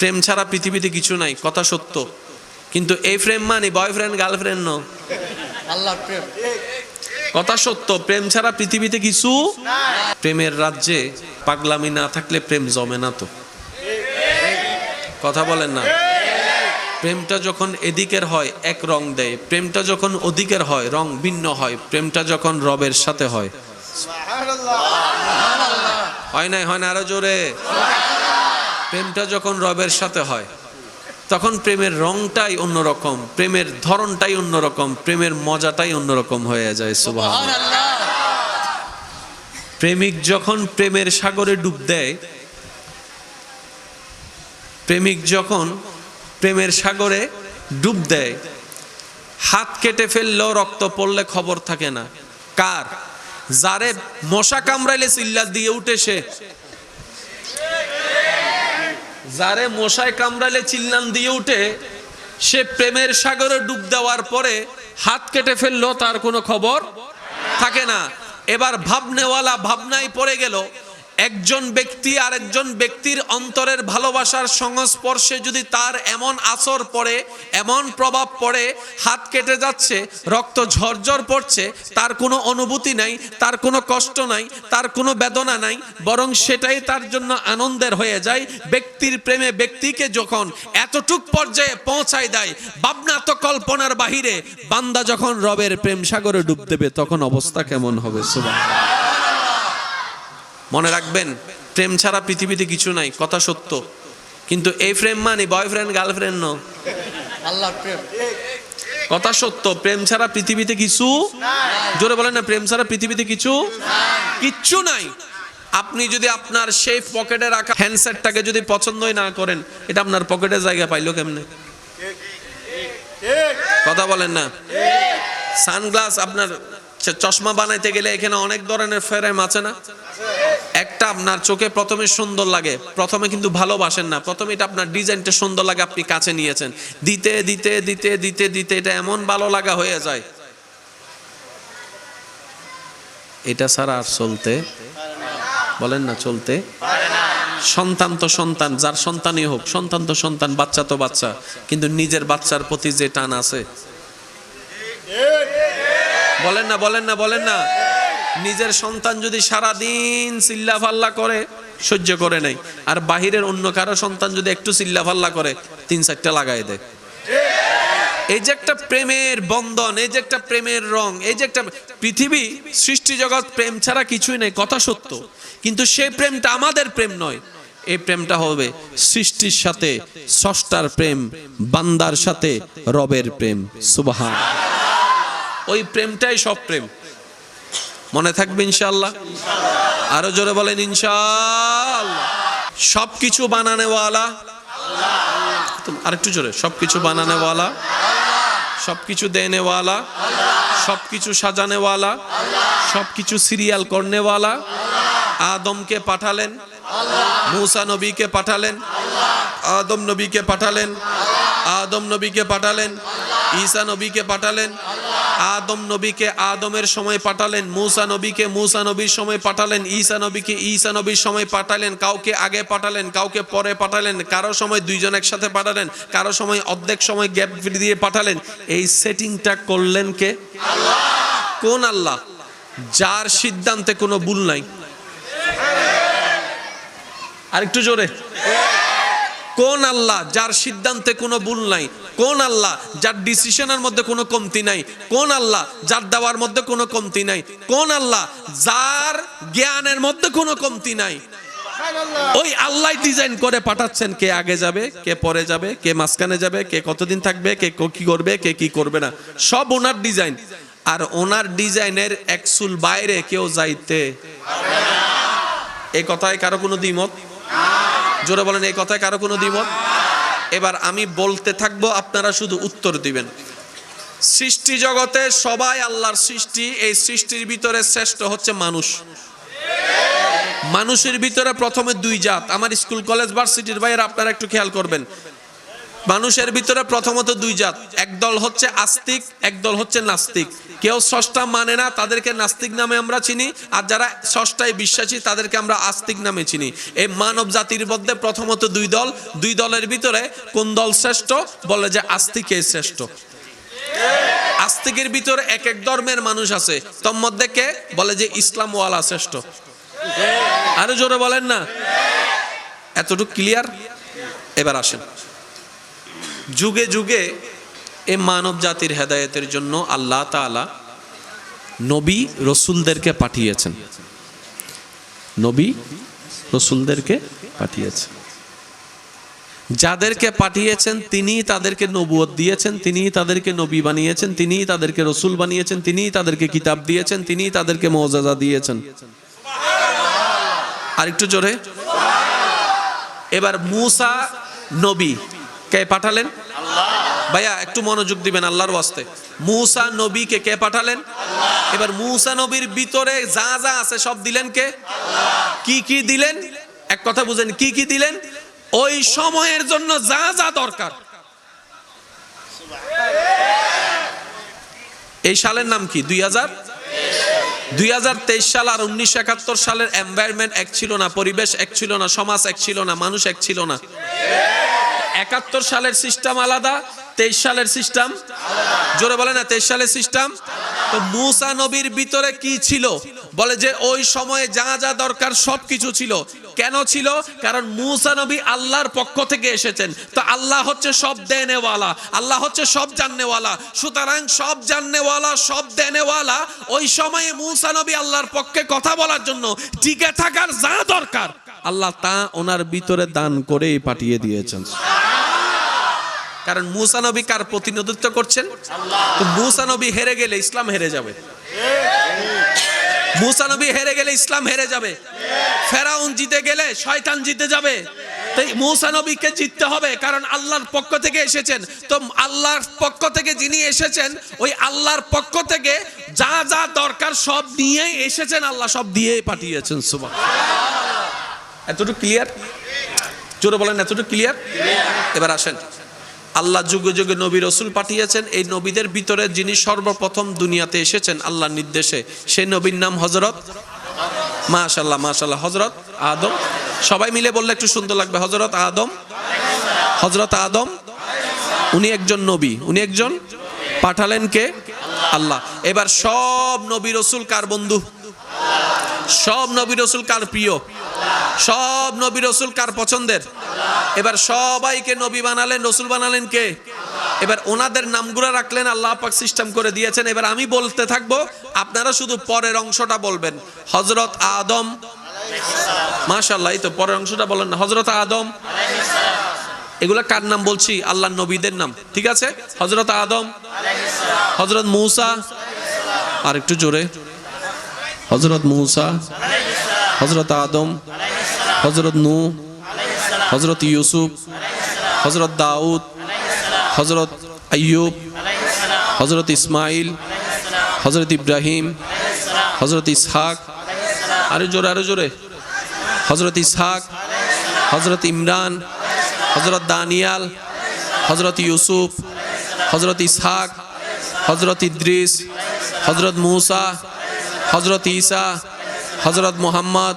প্রেম ছাড়া পৃথিবীতে কিছু নাই কথা সত্য। কিন্তু এই প্রেম মানে বয়ফ্রেন্ড গার্লফ্রেন্ড ন। আল্লাহর প্রেম। কথা সত্য প্রেম ছাড়া পৃথিবীতে কিছু প্রেমের রাজ্যে পাগলামি না থাকলে প্রেম জমে না তো। কথা বলেন না। প্রেমটা যখন এদিকের হয় এক রং দেয়। প্রেমটা যখন ওদিকের হয় রং ভিন্ন হয়। প্রেমটা যখন রবের সাথে হয়। হয় নাই হয় না আরও জোরে। প্রেমটা যখন রবের সাথে হয় তখন প্রেমের রংটাই অন্যরকম প্রেমের ধরনটাই অন্যরকম প্রেমের মজাটাই অন্যরকম হয়ে যায় সুবাহ প্রেমিক যখন প্রেমের সাগরে ডুব দেয় প্রেমিক যখন প্রেমের সাগরে ডুব দেয় হাত কেটে ফেললেও রক্ত পড়লে খবর থাকে না। কার? যারে মশা কামড়াইলে চিল্লা দিয়ে উঠে সে। যারে মশায় কামড়ালে চিল্লান দিয়ে উঠে, সে প্রেমের সাগরে ডুব দেওয়ার পরে হাত কেটে ফেলল, তার কোনো খবর থাকে না। এবার ভাবনেওয়ালা ভাবনায় পড়ে গেল একজন ব্যক্তি আর একজন ব্যক্তির অন্তরের ভালোবাসার সংস্পর্শে যদি তার এমন আসর পড়ে, এমন প্রভাব পড়ে, হাত কেটে যাচ্ছে, রক্ত ঝরঝর পড়ছে, তার কোনো অনুভূতি নাই, তার কোনো কষ্ট নাই, তার কোনো বেদনা নাই, বরং সেটাই তার জন্য আনন্দের হয়ে যায়। ব্যক্তির প্রেমে ব্যক্তিকে যখন এতটুক পর্যায়ে পৌঁছায় দেয়, ভাবনা তো কল্পনার বাহিরে, বান্দা যখন রবের প্রেম সাগরে ডুব দেবে, তখন অবস্থা কেমন হবে? সুবাহ মনে রাখবেন প্রেম ছাড়া পৃথিবীতে কিছু নাই কথা সত্য। কিন্তু এই প্রেম মানে বয়ফ্রেন্ড গার্লফ্রেন্ড ন আল্লাহর প্রেম। কথা সত্য প্রেম ছাড়া পৃথিবীতে কিছু জোরে বলেন না প্রেম ছাড়া পৃথিবীতে কিছু কিচ্ছু নাই। আপনি যদি আপনার সেই পকেটে রাখা হ্যান্ডসেটটাকে যদি পছন্দই না করেন এটা আপনার পকেটে জায়গা পাইলো কেমনে? কথা বলেন না। সানগ্লাস আপনার চশমা বানাইতে গেলে এখানে অনেক ধরনের ফ্রেম আছে না? একটা আপনার চোখে প্রথমে সুন্দর লাগে, প্রথমে কিন্তু ভালোবাসেন না, প্রথমে এটা আপনার ডিজাইনটা সুন্দর লাগে আপনি কাছে নিয়েছেন। দিতে দিতে দিতে দিতে দিতে এটা এমন ভালো লাগা হয়ে যায়। এটা ছাড়া আর চলতে বলেন না, চলতে? সন্তান তো সন্তান, যার সন্তানই হোক, সন্তান তো সন্তান, বাচ্চা তো বাচ্চা, কিন্তু নিজের বাচ্চার প্রতি যে টান আছে। বলেন না বলেন না বলেন না। নিজের সন্তান যদি সারা দিন চিল্লা ফাল্লা করে, সহ্য করে নাই। আর বাহিরের অন্য কারও সন্তান যদি একটু চিল্লা ফাল্লা করে, তিন চারটা লাগাই দেয়। এই যে একটা প্রেমের বন্ধন, এই যে একটা প্রেমের রং, এই যে একটা পৃথিবী, সৃষ্টি জগৎ প্রেম ছাড়া কিছুই নেই, কথা সত্য। কিন্তু সেই প্রেমটা আমাদের প্রেম নয়। এই প্রেমটা হবে সৃষ্টির সাথে ষষ্ঠার প্রেম, বান্দার সাথে, রবের প্রেম। সুবাহান। ওই প্রেমটাই সব প্রেম। মনে থাকবে ইনশাল্লাহ আরও জোরে বলেন ইনশাল্লাহ সব কিছু বানানেওয়ালা। আরেকটু জোরে সব কিছু বানানেওয়ালা। সব কিছু দেনেওয়ালা। সব কিছু সাজানেওয়ালা। সব কিছু সিরিয়াল করনেওয়ালা। আদমকে পাঠালেন। মুসা নবীকে পাঠালেন। আদম নবীকে পাঠালেন। আদম নবীকে পাঠালেন। ঈসা নবীকে পাঠালেন। আদম নবীকে আদমের সময় পাঠালেন মুসা নবীকে মুসা নবীর সময় পাঠালেন ঈসা নবীকে ঈসা নবীর সময় পাঠালেন কাউকে আগে পাঠালেন কাউকে পরে পাঠালেন কারও সময় দুইজন একসাথে পাঠালেন কারও সময় অর্ধেক সময় গ্যাপ দিয়ে পাঠালেন। এই সেটিংটা করলেন কে? কোন আল্লাহ? যার সিদ্ধান্তে কোনো ভুল নাই। আরেকটু জোরে। কোন আল্লাহ যার সিদ্ধান্তে কোনো ভুল নাই? কোন আল্লাহ যার ডিসিশনের মধ্যে কোনো কমতি নাই? কোন আল্লাহ যার দেওয়ার মধ্যে কোনো কমতি নাই? কোন আল্লাহ যার জ্ঞানের মধ্যে কোনো কমতি নাই? ওই আল্লাহ ডিজাইন করে পাঠাচ্ছেন কে আগে যাবে, কে পরে যাবে, কে মাঝখানে যাবে, কে কতদিন থাকবে, কে ক- করবে, কে কি করবে না। সব ওনার ডিজাইন আর ওনার ডিজাইনের একসুল বাইরে কেউ যাইতে। এই কথায় কারও কোনো দ্বিমত? জোরে বলেন, এই কথায় কারও কোনো দ্বিমত? এবার আমি বলতে থাকব, আপনারা শুধু উত্তর দিবেন। সৃষ্টি জগতে সবাই আল্লাহর সৃষ্টি, এই সৃষ্টির ভিতরে শ্রেষ্ঠ হচ্ছে মানুষ। মানুষের ভিতরে প্রথমে দুই জাত। আমার স্কুল, কলেজ, ভার্সিটির বাইরে আপনারা একটু খেয়াল করবেন। মানুষের ভিতরে প্রথমত দুই জাত। একদল হচ্ছে আস্তিক একদল হচ্ছে নাস্তিক। কেউ ষষ্ঠা মানে না, তাদেরকে নাস্তিক নামে আমরা চিনি। আর যারা ষষ্ঠায় বিশ্বাসী, তাদেরকে আমরা আস্তিক নামে চিনি। এই মানব জাতির মধ্যে প্রথমত দুই দল। দুই দলের ভিতরে কোন দল শ্রেষ্ঠ? বলে যে আস্তিকে শ্রেষ্ঠ। আস্তিকের ভিতরে এক এক ধর্মের মানুষ আছে। তোর মধ্যে কে? বলে যে ইসলাম ওয়ালা শ্রেষ্ঠ। আরও জোরে বলেন না। এতটুকু ক্লিয়ার এবার আসেন। যুগে যুগে এ মানব জাতির হেদায়েতের জন্য আল্লাহ তাআলা নবী রসুলদেরকে পাঠিয়েছেন। নবী রসুলদেরকে পাঠিয়েছেন। যাদেরকে পাঠিয়েছেন তিনি তাদেরকে নবুয়ত দিয়েছেন তিনি তাদেরকে নবী বানিয়েছেন তিনি তাদেরকে রসুল বানিয়েছেন তিনি তাদেরকে কিতাব দিয়েছেন তিনি তাদেরকে মৌজাজা দিয়েছেন। আর একটু জোরে। এবার মুসা নবী। কে পাঠালেন? ভাইয়া, একটু মনোযোগ দিবেন আল্লাহর ওয়াস্তে। মুসা নবীকে কে পাঠালেন? এবার মুসা নবীর ভিতরে যা যা আছে সব দিলেন কে? কি কি দিলেন? এক কথা বুঝেন, কি কি দিলেন? ওই সময়ের জন্য যা যা দরকার। এই সালের নাম কি? দুই হাজার? দুই হাজার তেইশ সাল আর উনিশশো একাত্তর সালের এনভায়রনমেন্ট এক ছিল না, পরিবেশ এক ছিল না, সমাজ এক ছিল না, মানুষ এক ছিল না। একাত্তর সালের সিস্টেম আলাদা, তেইশ সালের সিস্টেম জোরে বলে না, তেইশ সালের সিস্টেম? তো মুসা নবীর ভিতরে কি ছিল? বলে যে ওই সময়ে যা যা দরকার সব কিছু ছিল। কেন ছিল? কারণ মুসা নবী আল্লাহর পক্ষ থেকে এসেছেন। তো আল্লাহ হচ্ছে সব দেনেওয়ালা, আল্লাহ হচ্ছে সব জাননেওয়ালা। সুতরাং সব জাননেওয়ালা, সব দেনেওয়ালা, ওই সময়ে মুসা নবী আল্লাহর পক্ষে কথা বলার জন্য টিকে থাকার যা দরকার, আল্লাহ তা ওনার ভিতরে দান করেই পাঠিয়ে দিয়েছেন। কারণ মুসা নবী কার প্রতিনিধিত্ব করছেন? তো মুসা নবী হেরে গেলে ইসলাম হেরে যাবে। মুসা নবী হেরে গেলে ইসলাম হেরে যাবে। ফেরাউন জিতে গেলে শয়তান জিতে যাবে। তাই মুসা নবীকে জিততে হবে কারণ আল্লাহর পক্ষ থেকে এসেছেন। তো আল্লাহর পক্ষ থেকে যিনি এসেছেন, ওই আল্লাহর পক্ষ থেকে যা যা দরকার সব নিয়েই এসেছেন, আল্লাহ সব দিয়েই পাঠিয়েছেন। সুবাহ এতটুকু ক্লিয়ার জোরে বলেন, এতটুকু ক্লিয়ার এবার আসেন। আল্লাহ যুগে যুগে নবী রসুল পাঠিয়েছেন। এই নবীদের ভিতরে যিনি সর্বপ্রথম দুনিয়াতে এসেছেন আল্লাহর নির্দেশে, সেই নবীর নাম হজরত মাশাল্লাহ মাশাল্লাহ হজরত আদম। সবাই মিলে বললে একটু সুন্দর লাগবে হজরত আদম হজরত আদম, উনি একজন নবী, উনি একজন পাঠালেন কে? আল্লাহ। এবার সব নবী রসুল কার বন্ধু? সব নবী রসুল কার প্রিয়? সব নবী রসুল কার পছন্দের? এবার সবাইকে নবী বানালেন, রসুল বানালেন কে? এবার ওনাদের নামগুলো রাখলেন, আল্লাহ পাক সিস্টেম করে দিয়েছেন। এবার আমি বলতে থাকব, আপনারা শুধু পরের অংশটা বলবেন। হজরত আদম মাশাল্লাহ এই তো পরের অংশটা বলেন না। হজরত আদম, এগুলা কার নাম বলছি? আল্লাহ নবীদের নাম। ঠিক আছে? হজরত আদম হজরত মৌসা, আর একটু জোরে। হজরত মৌসা হজরত আদম হজরত নূ হজরত ইউসুফ হজরত দাউদ হজরত আইয়ুব হজরত ইসমাইল হজরত ইব্রাহিম হজরত ইসহাক, আরও জোরে আরও জোরে। হজরত ইসহাক হজরত ইমরান হজরত দানিয়াল হজরত ইউসুফ হজরত ইসহাক হজরত ইদ্রিস হজরত মূসা হজরত ঈসা হজরত মোহাম্মদ